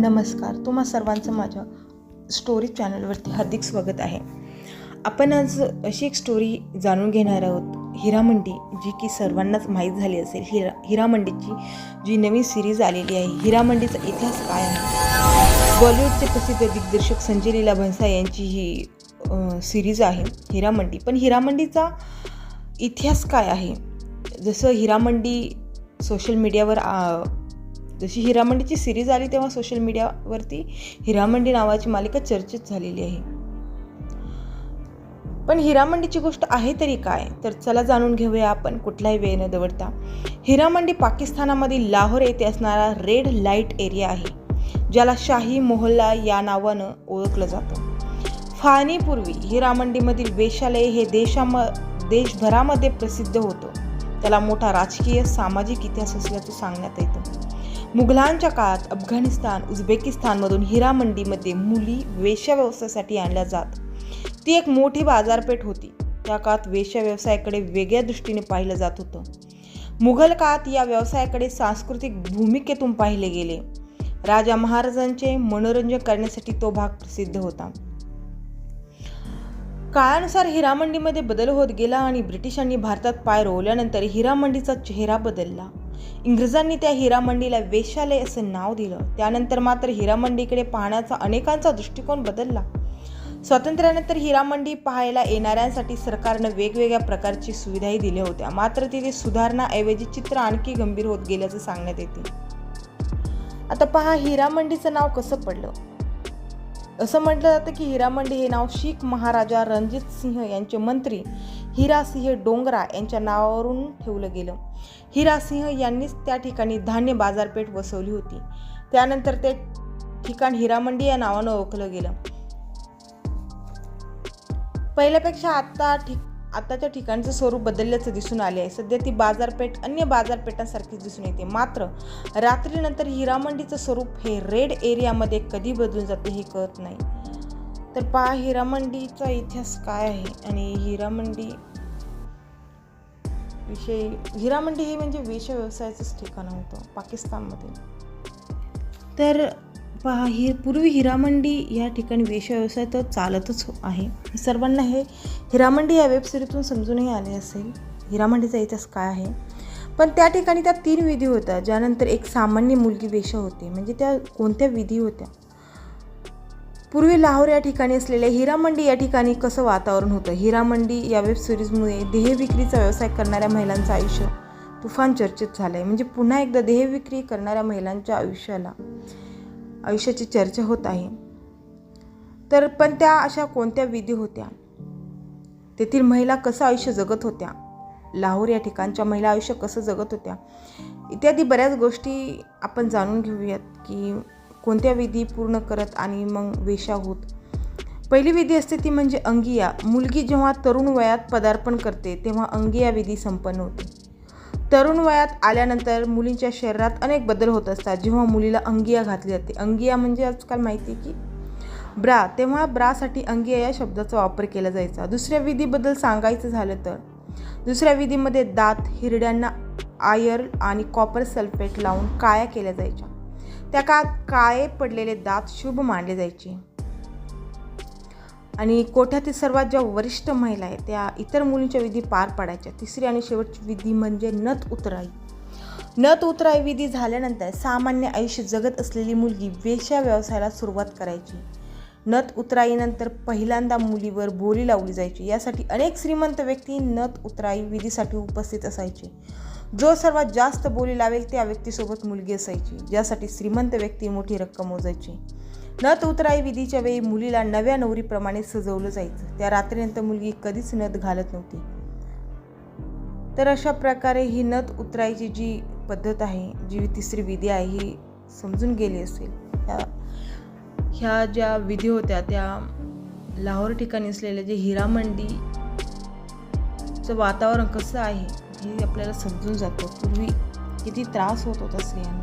नमस्कार तुम्हा सर्वांचं माझ्या स्टोरी चॅनलवरती हार्दिक स्वागत आहे. आपण आज अशी एक स्टोरी जाणून घेणार आहोत. हिरामंडी जी की सर्वांनाच माहीत झाली असेल हिरा हिरामंडीची जी नवीन सिरीज आलेली आहे हिरामंडीचा इतिहास काय आहे? बॉलिवूडचे प्रसिद्ध दिग्दर्शक संजय लीला भंसा यांची ही सिरीज आहे हिरामंडी पण हिरामंडीचा इतिहास काय आहे? जसं हिरामंडी सोशल मीडियावर जशी हिरामंडीची सिरीज आली तेव्हा सोशल मीडियावरती हिरामंडी नावाची मालिका चर्चेत झालेली आहे. पण हिरामंडीची गोष्ट आहे तरी काय? तर चला जाणून घेऊया आपण कुठलाही वेळ न दवडता. हिरामंडी पाकिस्तानामधील लाहोर येथे असणारा रेड लाइट एरिया आहे ज्याला शाही मोहल्ला या नावानं ओळखलं जातं. फाळणीपूर्वी हिरामंडीमधील वेशालय हे देशाम देशभरामध्ये प्रसिद्ध होतं. त्याला मोठा राजकीय सामाजिक इतिहास असल्याचं सांगण्यात येतं. मुघलांच्या काळात अफगाणिस्तान उझबेकिस्तानमधून हिरामंडीमध्ये मुली वेश्या व्यवसायासाठी आणल्या जात. ती एक मोठी बाजारपेठ होती. त्या काळात वेश्या व्यवसायाकडे वेगळ्या दृष्टीने पाहिलं जात होतं. मुघल काळात या व्यवसायाकडे सांस्कृतिक भूमिकेतून पाहिले गेले. राजा महाराजांचे मनोरंजन करण्यासाठी तो भाग प्रसिद्ध होता. काळानुसार हिरामंडीमध्ये बदल होत गेला आणि ब्रिटिशांनी भारतात पाय रोवल्यानंतर हिरामंडीचा चेहरा बदलला. इंग्रजांनी त्या हिरामंडीला वेश्यालय असं नाव दिलं. त्यानंतर मात्र हिरामंडीकडे पाहण्याचा अनेकांचा दृष्टिकोन बदलला. स्वातंत्र्यानंतर हिरामंडी पाहायला येणाऱ्यांसाठी सरकारनं वेगवेगळ्या प्रकारची सुविधाही दिल्या होत्या. मात्र तिथे सुधारणाऐवजी चित्र आणखी गंभीर होत गेल्याचं सांगण्यात येते. आता पहा हिरामंडीचं नाव कसं पडलं? असं म्हटलं जातं की हिरामंडी हे नाव शीख महाराजा रणजित सिंह यांचे मंत्री हिरासिंह डोंगरा यांच्या नावावरून ठेवलं गेलं. हिरासिंह यांनीच त्या ठिकाणी धान्य बाजारपेठ बसवली होती. त्यानंतर ते ठिकाण हिरामंडी या नावानं ओळखलं गेलं. पहिल्यापेक्षा आता ठिक आताच्या ठिकाणचं स्वरूप बदलल्याचं दिसून आले आहे सध्या ती बाजारपेठ अन्य बाजारपेठांसारखीच दिसून येते. मात्र रात्रीनंतर हिरामंडीचं स्वरूप हे रेड एरियामध्ये कधी बदलून जाते हे कळत नाही. तर पहा हिरामंडीचा इतिहास काय आहे आणि हिरामंडी विषयी हिरामंडी हे म्हणजे वेश्या व्यवसायाचंच ठिकाण होतं पाकिस्तानमध्ये. तर पहा ही पूर्वी हिरामंडी या ठिकाणी वेशव्यवसाय व्यवसाय तर चालतच आहे. सर्वांना हे हिरामंडी या वेबसिरीजतून समजूनही आले असेल. हिरामंडीचा इतिहास काय आहे? पण त्या ठिकाणी त्या तीन विधी होत्या ज्यानंतर एक सामान्य मुलगी वेश होते. म्हणजे त्या कोणत्या विधी होत्या? पूर्वी लाहोर या ठिकाणी असलेल्या हिरामंडी या ठिकाणी कसं वातावरण होतं? हिरामंडी या वेब सिरीजमुळे देहविक्रीचा व्यवसाय करणाऱ्या महिलांचं आयुष्य तुफान चर्चेत झालं आहे म्हणजे पुन्हा एकदा देहविक्री करणाऱ्या महिलांच्या आयुष्याला आयुष्याची चर्चा होत आहे. तर पण त्या अशा कोणत्या विधी होत्या? तेथील महिला कसं आयुष्य जगत होत्या? लाहोर या ठिकाणच्या महिला आयुष्य कसं जगत होत्या? इत्यादी बऱ्याच गोष्टी आपण जाणून घेऊयात की कोणत्या विधी पूर्ण करत आणि मग वेशा होत पहिली विधी असते ती म्हणजे अंगिया. मुलगी जेव्हा तरुण वयात पदार्पण करते तेव्हा अंगिया विधी संपन्न होते. तरुण वयात आल्यानंतर मुलींच्या शरीरात अनेक बदल होत असतात. जेव्हा मुलीला अंगिया घातली जाते. अंगिया म्हणजे आजकाल माहिती आहे की ब्रा. तेव्हा ब्रासाठी अंगिया या शब्दाचा वापर केला जायचा. दुसऱ्या विधीबद्दल सांगायचं झालं तर दुसऱ्या विधीमध्ये दात हिरड्यांना आयर आणि कॉपर सल्फेट लावून काळ्या केल्या जायच्या. त्या काळात काळे पडलेले दात शुभ मानले जायचे. आणि कोठ्यातील सर्वात ज्या वरिष्ठ महिला आहेत त्या इतर मुलींच्या विधी पार पाडायच्या. तिसरी आणि शेवटची विधी म्हणजे नत उतराई. नत उतराई विधी झाल्यानंतर सामान्य आयुष्य जगत असलेली मुलगी वेश्या व्यवसायाला सुरुवात करायची. नत उतराईनंतर पहिल्यांदा मुलीवर बोली लावली जायची. यासाठी अनेक श्रीमंत व्यक्ती नत उतराई विधीसाठी उपस्थित असायचे. जो सर्वात जास्त बोली लावेल त्या व्यक्तीसोबत मुलगी असायची ज्यासाठी श्रीमंत व्यक्ती मोठी रक्कम मोजायची. नथ उतराई विधीच्या वेळी मुलीला नव्या नवरीप्रमाणे सजवलं जायचं. त्या रात्रीनंतर मुलगी कधीच नथ घालत नव्हती. तर अशा प्रकारे ही नथ उतरायची जी पद्धत आहे जी तिसरी विधी आहे ही समजून गेली असेल. ह्या ह्या ज्या विधी होत्या त्या लाहोर ठिकाणी असलेल्या जे हिरामंडीचं वातावरण कसं आहे हे आपल्याला समजून जातं. पूर्वी किती त्रास होत होता स्त्रियांना.